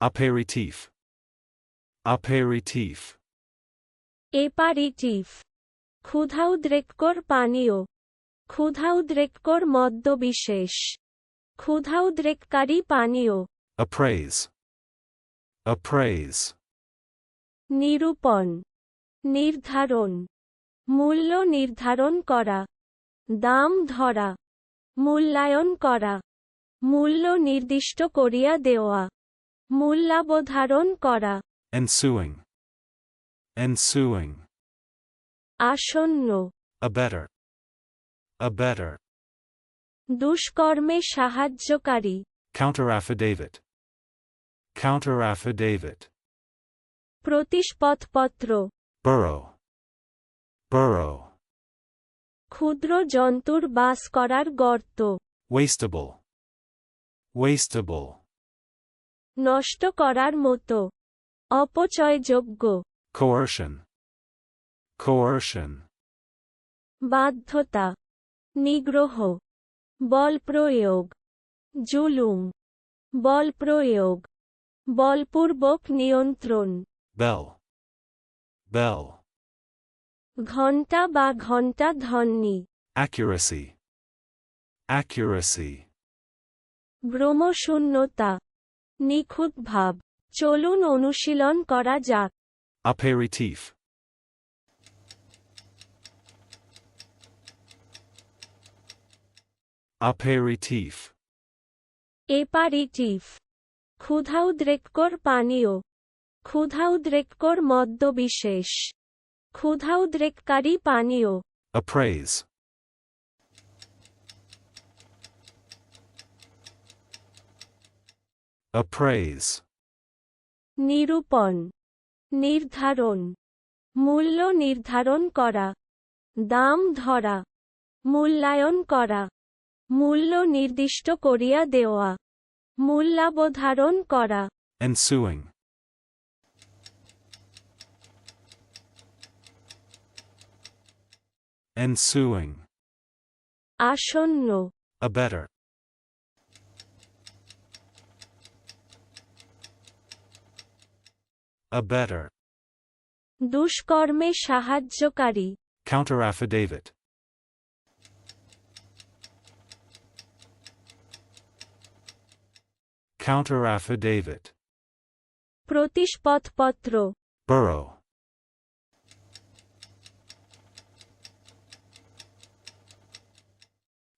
aperitif, aperitif, এপারিটিভ ক্ষুধাউদ্রেককর পানীয় ক্ষুধাউদ্রেককর মদ্যবিশেষ ক্ষুধাউদ্রেককারী পানীয় appraise, appraise, নিরূপণ নির্ধারণ মূল্য নির্ধারণ করা দাম ধরা মূল্যায়ন করা মূল্য নির্দিষ্ট করিয়া দেওয়া মূল্যাবধারণ করা ensuing, ensuing, আসন্ন a better, a better, দুষ্কর্মে সাহায্যকারী counter affidavit, counter affidavit, প্রতিস্পথপত্র burrow, burrow, ক্ষুদ্র জন্তুর বাস করার গর্ত wastable, wastable, নষ্ট করার মতো। অপচয়যোগ্য। Coercion, coercion, বাধ্যতা। নিগ্রহ। বল প্রয়োগ। জুলুম। বল প্রয়োগ। বলপূর্বক নিয়ন্ত্রণ। Bell, bell, ঘণ্টা বা ঘণ্টা ধ্বনি। Accuracy, accuracy, ভ্রমশূন্যতা। নিখুঁত ভাব। চলুন অনুশীলন করা যাক। Aperitif, aperitif, এপারিটিভ ক্ষুধাউদ্রেককর পানীয়। ক্ষুধাউদ্রেককর মদ্যবিশেষ। ক্ষুধাউদ্রেককারী পানীয়। Appraise, appraise, নিরূপণ নির্ধারণ মূল্য নির্ধারণ করা দাম ধরা মূল্যায়ন করা মূল্য নির্দিষ্ট করিয়া দেওয়া মূল্যাবধারণ করা। Ensuing, ensuing, আসন্ন a better, a better, দুষ্কর্মে সাহায্যকারী counter affidavit, counter affidavit, প্রতিস্পথপত্র burrow,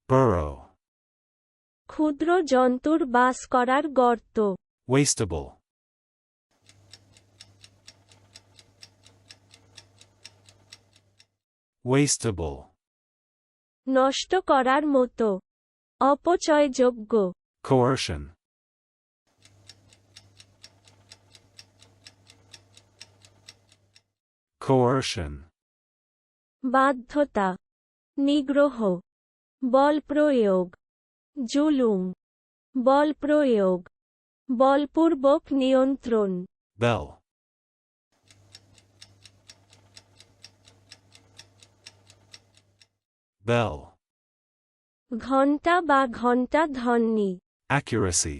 burrow, ক্ষুদ্র জন্তুর বাস করার গর্ত wastable, wastable, নষ্ট করার মতো। অপচয়যোগ্য। Coercion, coercion, বাধ্যতা। নিগ্রহ। বল প্রয়োগ। জুলুম। বল প্রয়োগ। বলপূর্বক নিয়ন্ত্রণ। Bell, bell, ঘণ্টা বা ঘণ্টা ধ্বনি। Accuracy,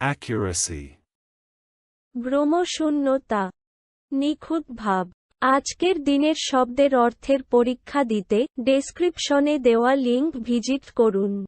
accuracy, ভ্রমশূন্যতা। নিখুঁত ভাব। আজকের দিনের শব্দের অর্থের পরীক্ষা দিতে ডেসক্রিপশনে দেওয়া লিঙ্ক ভিজিট করুন।